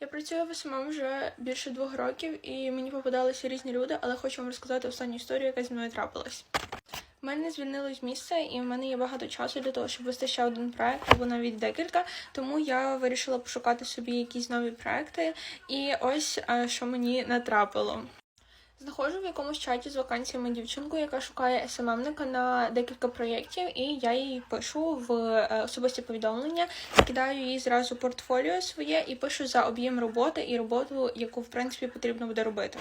Я працюю в СММ вже більше двох років, і мені попадалися різні люди, але хочу вам розказати останню історію, яка зі мною трапилась. У мене звільнилось місце, і в мене є багато часу для того, щоб вести ще один проект або навіть декілька. Тому я вирішила пошукати собі якісь нові проекти. І ось е, що мені натрапило. Знаходжу в якомусь чаті з вакансіями дівчинку, яка шукає СММника на декілька проєктів, і я їй пишу в е, особисті повідомлення, кидаю їй зразу портфоліо своє і пишу за об'єм роботи і роботу, яку в принципі потрібно буде робити.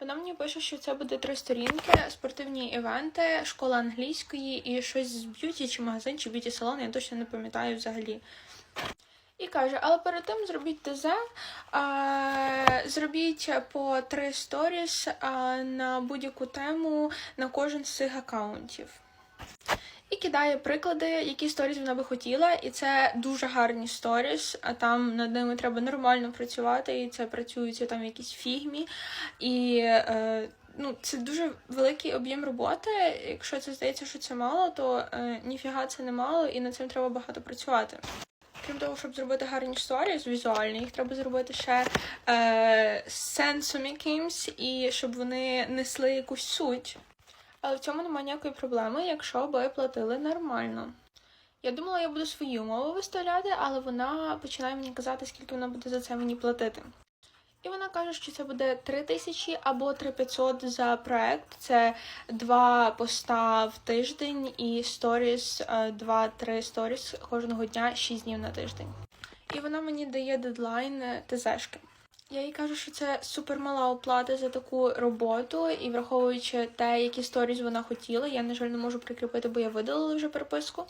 Вона мені пише, що це буде три сторінки, спортивні івенти, школа англійської і щось з б'юті чи магазин, чи б'юті салон, я точно не пам'ятаю взагалі. І каже, але перед тим зробіть ТЗ, зробіть по три сторіс на будь-яку тему на кожен з цих аккаунтів. І кидає приклади, які сторіс вона би хотіла, і це дуже гарні сторіс, а там над ними треба нормально працювати, і це працюється там в якійсь фігмі. І е, ну, це дуже великий об'єм роботи. Якщо це здається, що це мало, то е, ніфіга це не мало, і над цим треба багато працювати. Крім того, щоб зробити гарні сторіс візуальні, їх треба зробити ще е, сенсом якимсь, і щоб вони несли якусь суть. Але в цьому немає ніякої проблеми, якщо би платили нормально. Я думала, я буду свою мову виставляти, але вона починає мені казати, скільки вона буде за це мені платити. І вона каже, що це буде 3 тисячі або 3500 за проект. Це два поста в тиждень і сторіс, 2-3 сторіс кожного дня, 6 днів на тиждень. І вона мені дає дедлайн е, ТЗшки. Я їй кажу, що це супермала оплата за таку роботу, і враховуючи те, які сторіс вона хотіла, я, на жаль, не можу прикріпити, бо я видалила вже переписку.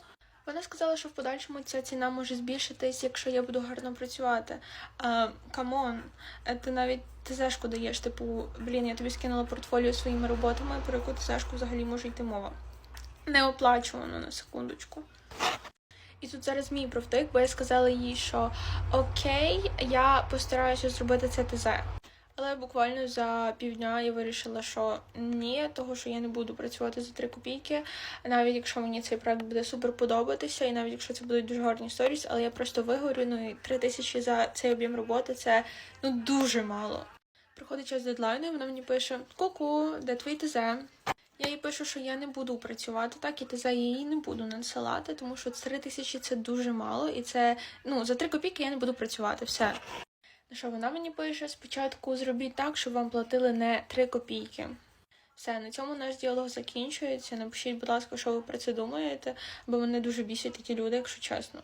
Вона сказала, що в подальшому ця ціна може збільшитись, якщо я буду гарно працювати. Камон, ти навіть ТЗшку даєш, типу, блін, я тобі скинула портфоліо своїми роботами, про яку ТЗшку взагалі може йти мова. Не оплачувано на секундочку. І тут зараз мій провтик, бо я сказала їй, що окей, я постараюся зробити це ТЗ. Але буквально за півдня я вирішила, що ні, того що я не буду працювати за 3 копійки, навіть якщо мені цей проект буде супер подобатися, і навіть якщо це будуть дуже гарні сторіс, але я просто вигорю, ну і 3 тисячі за цей об'єм роботи це ну дуже мало. Приходить час дедлайну, і вона мені пише: Ку-ку, де твій ТЗ? Я їй пишу, що я не буду працювати так, і ТЗ їй не буду надсилати, тому що 3 тисячі це дуже мало, і це ну за 3 копійки я не буду працювати. Все. На що вона мені пише? Спочатку зробіть так, щоб вам платили не 3 копійки. Все, на цьому наш діалог закінчується. Напишіть, будь ласка, що ви про це думаєте, бо мене дуже бісять такі люди, якщо чесно.